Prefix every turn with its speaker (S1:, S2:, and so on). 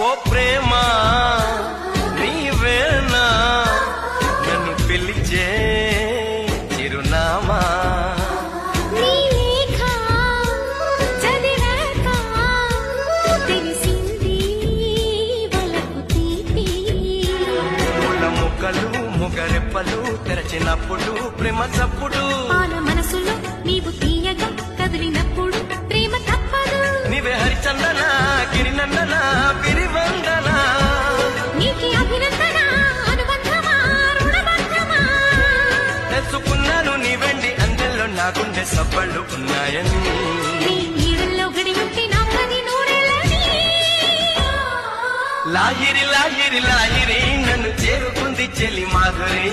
S1: ఓ ప్రేమ నీవేనా? నన్ను పిలిచే చిరునామా? ముగరెప్పలు తెరచినప్పుడు ప్రేమ చప్పుడు. గుండె సబ్బళ్ళు ఉన్నాయని. లాహిరి లాహిరి లాహిరి నన్ను చేరుకుంది చెలి మాధురి.